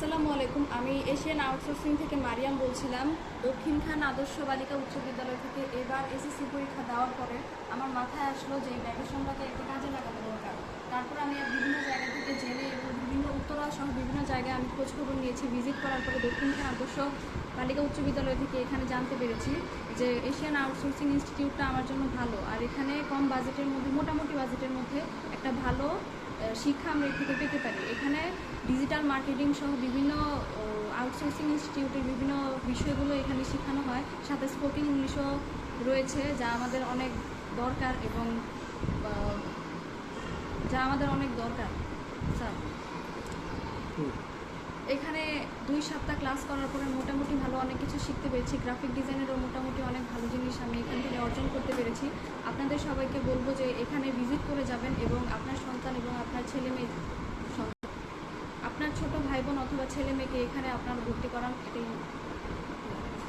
আসসালামু আলাইকুম। আমি এশিয়ান আউটসোর্সিং থেকে মারিয়াম বলছিলাম। দক্ষিণ খান আদর্শ বালিকা উচ্চ বিদ্যালয় থেকে এবার এসএসসি পরীক্ষা দেওয়ার পরে আমার মাথায় আসলো যে এই ভ্যাকেশনটাকে একটু কাজে লাগানো দরকার। তারপর আমি বিভিন্ন জায়গা থেকে জেনে এবং বিভিন্ন উত্তরা সহ বিভিন্ন জায়গায় আমি খোঁজখবর নিয়েছি, ভিজিট করার পরে দক্ষিণ খান আদর্শ বালিকা উচ্চ বিদ্যালয় থেকে এখানে জানতে পেরেছি যে এশিয়ান আউটসোর্সিং ইনস্টিটিউটটা আমার জন্য ভালো। আর এখানে কম বাজেটের মধ্যে, মোটামুটি বাজেটের মধ্যে একটা ভালো শিক্ষা আমরা এর থেকে পেতে পারি। এখানে ডিজিটাল মার্কেটিং সহ বিভিন্ন আউটসোর্সিং ইনস্টিটিউটের বিভিন্ন বিষয়গুলো এখানে শেখানো হয়। সাথে স্পোকেন ইংলিশও রয়েছে যা আমাদের অনেক দরকার এবং যা আমাদের অনেক দরকার। স্যার? এখানে দুই সপ্তাহ ক্লাস করার পরে মোটামুটি ভালো অনেক কিছু শিখতে পেরেছি। গ্রাফিক ডিজাইনেরও মোটামুটি অনেক ভালো জিনিস আমি এখান থেকে অর্জন করতে পেরেছি। আপনাদের সবাইকে বলব যে এখানে ভিজিট করে যাবেন এবং আপনার সন্তান এবং আপনার ছেলে মেয়ে আপনার ছোট ভাই বোন অথবা ছেলে মেয়েকে এখানে আপনার ভর্তি করান এটাই